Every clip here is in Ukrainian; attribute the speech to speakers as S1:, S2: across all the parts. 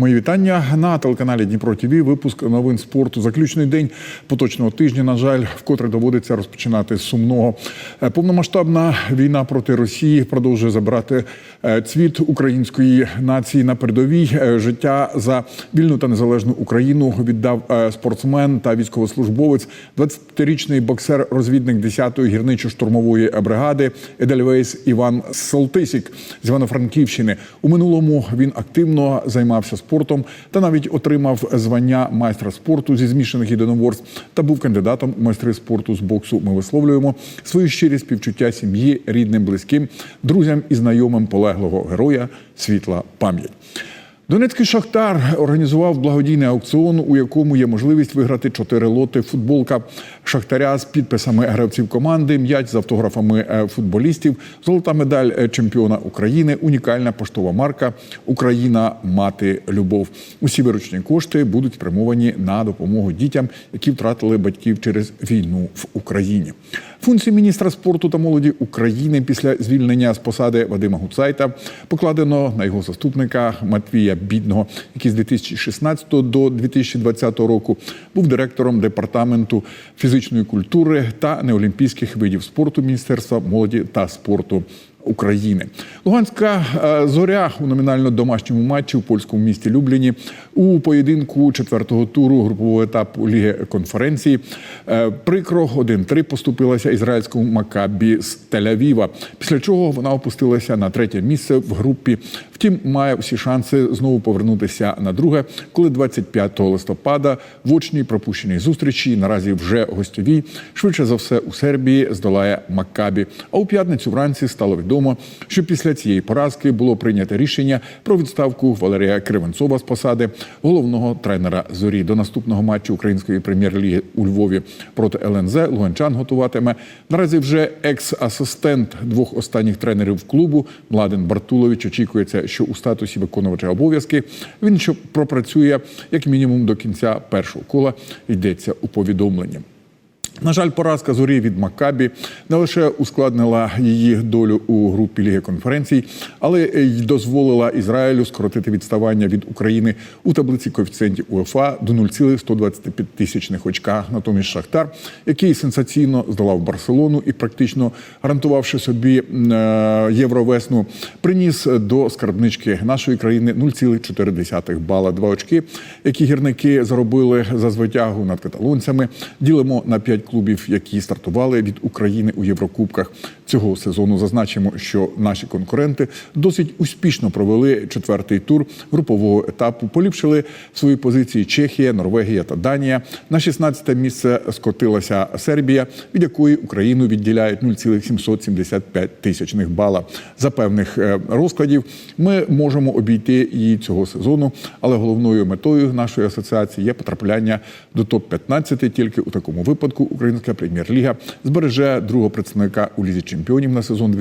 S1: Мої вітання на телеканалі Дніпро ТВ. Випуск новин спорту. Заключний день поточного тижня. На жаль, вкотре доводиться розпочинати з сумного. Е, Повномасштабна війна проти Росії продовжує забирати е, цвіт української нації на передовій. Е, Життя за вільну та незалежну Україну віддав спортсмен та військовослужбовець, 20-річний боксер-розвідник 10-ї гірничо-штурмової бригади Едельвейс Іван Солтисік з Івано-Франківщини. У минулому він активно займався спортом та навіть отримав звання майстра спорту зі змішаних єдиноборств та був кандидатом у майстри спорту з боксу. Ми висловлюємо свої щирі співчуття сім'ї, рідним, близьким, друзям і знайомим полеглого героя. Світла пам'ять. Донецький шахтар організував благодійний аукціон, у якому є можливість виграти чотири лоти футболка шахтаря з підписами гравців команди, м'яч з автографами е, футболістів, золота медаль е, чемпіона України, унікальна поштова марка Україна мати любов. Усі виручні кошти будуть спрямовані на допомогу дітям, які втратили батьків через війну в Україні. Функції міністра спорту та молоді України після звільнення з посади Вадима Гуцайта покладено на його заступника Матвія Бідного, який з 2016 до 2020 року був директором департаменту фізичної культури та неолімпійських видів спорту Міністерства молоді та спорту. України Луганська е, зоря у номінально домашньому матчі у польському місті Любліні у поєдинку четвертого туру групового етапу Ліги конференції е, прикро 1-3 поступилася ізраїльському Макабі з Тель-Авіва, після чого вона опустилася на третє місце в групі. Втім, має всі шанси знову повернутися на друге, коли 25 листопада в очній пропущеній зустрічі наразі вже гостьовій, швидше за все у Сербії здолає Макабі. А у п'ятницю вранці стало відомо, що після цієї поразки було прийнято рішення про відставку Валерія Кривенцова з посади головного тренера зорі. До наступного матчу української прем'єр-ліги у Львові проти ЛНЗ Луганчан готуватиме наразі вже екс-асистент двох останніх тренерів клубу Младен Бартулович. Очікується, що у статусі виконувача обов'язки він пропрацює як мінімум до кінця першого кола. Йдеться у повідомленні. На жаль, поразка зорі від Макабі не лише ускладнила її долю у групі Ліги конференцій, але й дозволила Ізраїлю скоротити відставання від України у таблиці коефіцієнтів УЕФА до 0,125 тисячних очка. Натомість Шахтар, який сенсаційно здолав Барселону і практично гарантувавши собі е, євровесну, приніс до скарбнички нашої країни 0,4 бала. Два очки, які гірники заробили за звитягу над каталонцями, ділимо на 5 клубів, які стартували від України у Єврокубках цього сезону. Зазначимо, що наші конкуренти досить успішно провели четвертий тур групового етапу. Поліпшили свої позиції Чехія, Норвегія та Данія. На 16-те місце скотилася Сербія, від якої Україну відділяють 0,775 тисячних бала. За певних е, розкладів ми можемо обійти її цього сезону, але головною метою нашої асоціації є потрапляння до топ 15 Тільки у такому випадку Українська прем'єр-ліга збереже другого представника у лізі чемпіонів на сезон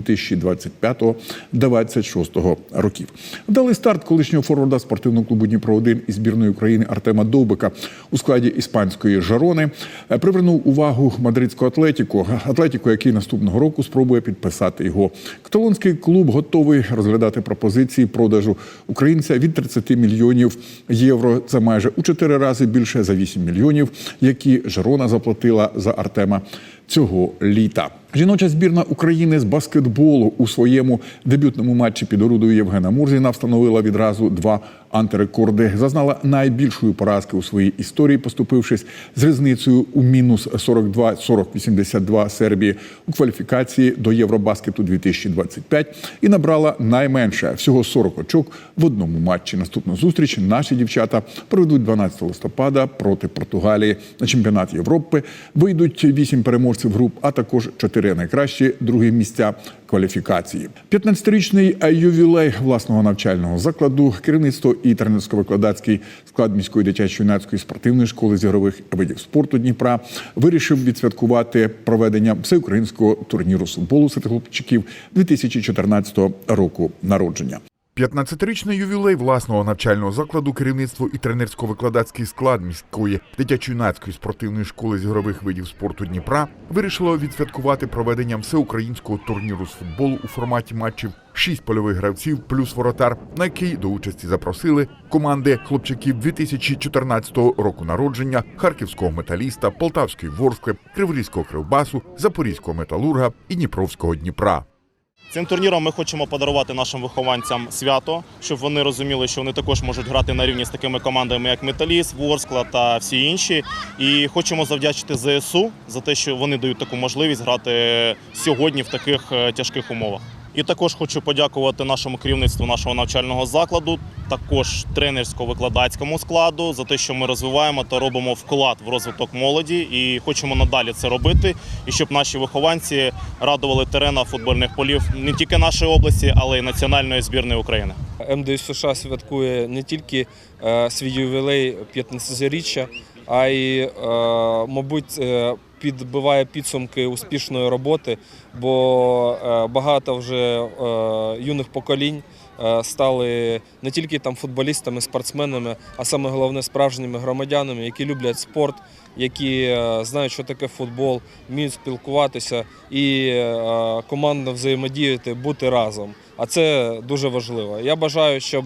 S1: 2025-2026 років. Дали старт колишнього форварда спортивного клубу Дніпро 1 і збірної України Артема Довбика у складі іспанської жарони. Е, Привернув увагу мадридського атлетіку. Атлетіку, який наступного року спробує підписати його. Каталонський клуб готовий розглядати пропозиції продажу українця від 30 мільйонів євро. Це майже у чотири рази більше за 8 мільйонів, які Жарона заплатила за Артема цього літа. Жіноча збірна України з баскетболу у своєму дебютному матчі під орудою Євгена Мурзіна встановила відразу два антирекорди. Зазнала найбільшої поразки у своїй історії, поступившись з різницею у мінус 42-40-82 Сербії у кваліфікації до Євробаскету 2025 і набрала найменше всього 40 очок в одному матчі. Наступну зустріч наші дівчата проведуть 12 листопада проти Португалії на чемпіонат Європи. Вийдуть вісім переможців груп, а також чотири найкращі другі місця кваліфікації. 15-річний ювілей власного навчального закладу, керівництво і тренерсько-викладацький склад міської дитячо-юнацької спортивної школи з ігрових видів спорту Дніпра вирішив відсвяткувати проведення всеукраїнського турніру з футболу серед хлопчиків 2014 року народження. 15-річний ювілей власного навчального закладу, керівництво і тренерсько-викладацький склад міської дитячо-юнацької спортивної школи з ігрових видів спорту Дніпра вирішило відсвяткувати проведенням всеукраїнського турніру з футболу у форматі матчів
S2: шість польових гравців плюс воротар, на який до участі запросили команди хлопчаків 2014 року народження, харківського металіста, полтавської ворскли, криворізького кривбасу, запорізького металурга і дніпровського Дніпра.
S3: Цим турніром ми хочемо подарувати нашим вихованцям свято, щоб вони розуміли, що вони також можуть грати на рівні з такими командами, як Металіст, Ворскла та всі інші. І хочемо завдячити ЗСУ за те, що вони дають таку можливість грати сьогодні в таких е, тяжких умовах. І також хочу подякувати нашому керівництву нашого навчального закладу, також тренерсько-викладацькому складу за те, що ми розвиваємо та робимо вклад в розвиток молоді, і хочемо надалі це робити, і щоб наші вихованці радували терена футбольних полів не тільки нашої області, але й національної збірної України.
S4: МДЮ США святкує не тільки е, свій ювілей 15-річчя, а й, е, мабуть, е, підбиває підсумки успішної роботи, бо е, багато вже е, юних поколінь е, стали не тільки там футболістами, спортсменами, а саме головне справжніми громадянами, які люблять спорт, які знають, що таке футбол, вміють спілкуватися і командно взаємодіяти, бути разом. А це дуже важливо. Я бажаю, щоб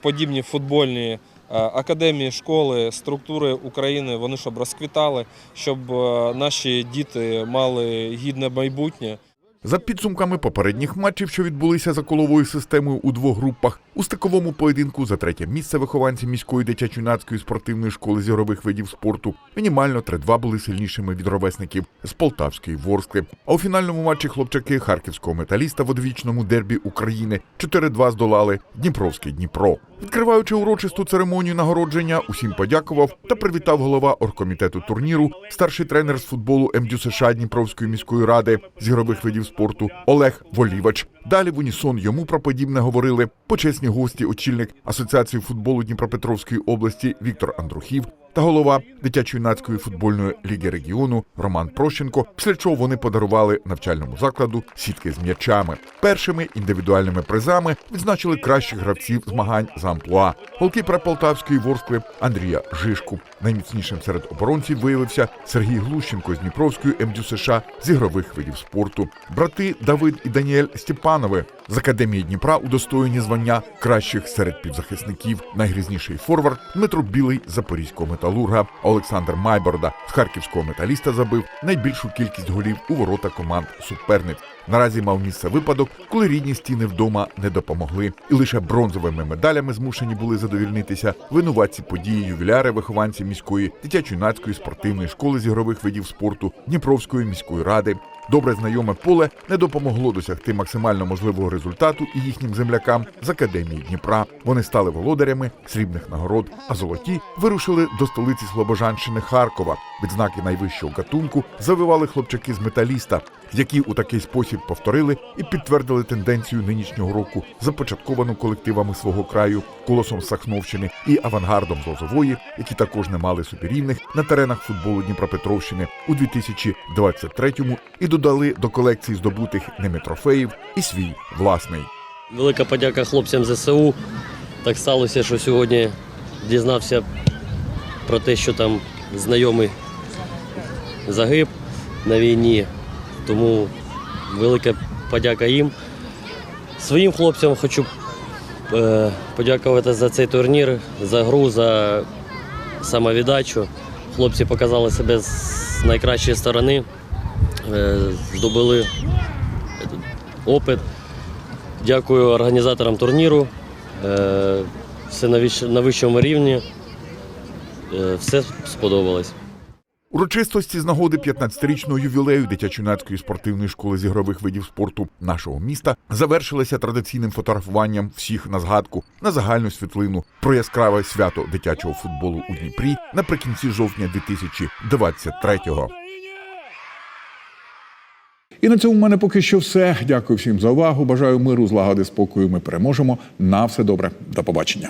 S4: подібні футбольні академії, школи, структури України вони щоб розквітали, щоб е, наші діти мали гідне майбутнє.
S2: За підсумками попередніх матчів, що відбулися за коловою системою у двох групах, у стиковому поєдинку за третє місце вихованці міської дитячо-юнацької спортивної школи з ігрових видів спорту мінімально 3-2 були сильнішими від ровесників з Полтавської Ворскли. А у фінальному матчі хлопчаки харківського металіста в одвічному дербі України 4-2 здолали Дніпровський Дніпро. Відкриваючи урочисту церемонію нагородження, усім подякував та привітав голова оргкомітету турніру, старший тренер з футболу МДЮ США Дніпровської міської ради з ігрових видів спорту Олег Волівач. Далі в унісон йому про подібне говорили почесні гості, очільник Асоціації футболу Дніпропетровської області Віктор Андрухів та голова дитячо-юнацької футбольної ліги регіону Роман Прощенко. Після чого вони подарували навчальному закладу сітки з м'ячами. Першими індивідуальними призами відзначили кращих гравців змагань за амплуа. Голкіпера Полтавської ворскли Андрія Жишку. Найміцнішим серед оборонців виявився Сергій Глущенко з Дніпровської МДЮ США з ігрових видів спорту. Брати Давид і Даніель Степанови з академії Дніпра удостоєні звання кращих серед півзахисників. Найгрізніший форвард Дмитро Білий запорізького металурга. Олександр Майборда з харківського металіста забив найбільшу кількість голів у ворота команд суперниць. Наразі мав місце випадок, коли рідні стіни вдома не допомогли, і лише бронзовими медалями змушені були задовільнитися винуватці події ювіляри вихованці міської дитячо-юнацької спортивної школи з ігрових видів спорту Дніпровської міської ради. Добре знайоме поле не допомогло досягти максимально можливого результату і їхнім землякам з академії Дніпра. Вони стали володарями срібних нагород, а золоті вирушили до столиці Слобожанщини Харкова. Відзнаки найвищого гатунку завивали хлопчаки з металіста, які у такий спосіб повторили і підтвердили тенденцію нинішнього року, започатковану колективами свого краю, колосом Сахновщини і авангардом Лозової, які також не мали собі рівних на теренах футболу Дніпропетровщини у 2023-му і додали до колекції здобутих ними трофеїв і свій власний.
S5: Велика подяка хлопцям ЗСУ. Так сталося, що сьогодні дізнався про те, що там знайомий загиб на війні. Тому велика подяка їм. Своїм хлопцям хочу е, подякувати за цей турнір, за гру, за самовіддачу. Хлопці показали себе з найкращої сторони, е, здобули опит. Дякую організаторам турніру. Е, Все на вищому рівні. Все сподобалось.
S2: Урочистості з нагоди 15-річного ювілею дитячо-юнацької спортивної школи з ігрових видів спорту нашого міста завершилися традиційним фотографуванням всіх на згадку на загальну світлину про яскраве свято дитячого футболу у Дніпрі наприкінці жовтня 2023-го. І на цьому в мене поки що все. Дякую всім за увагу. Бажаю миру, злагоди, спокою. Ми переможемо. На все добре. До побачення.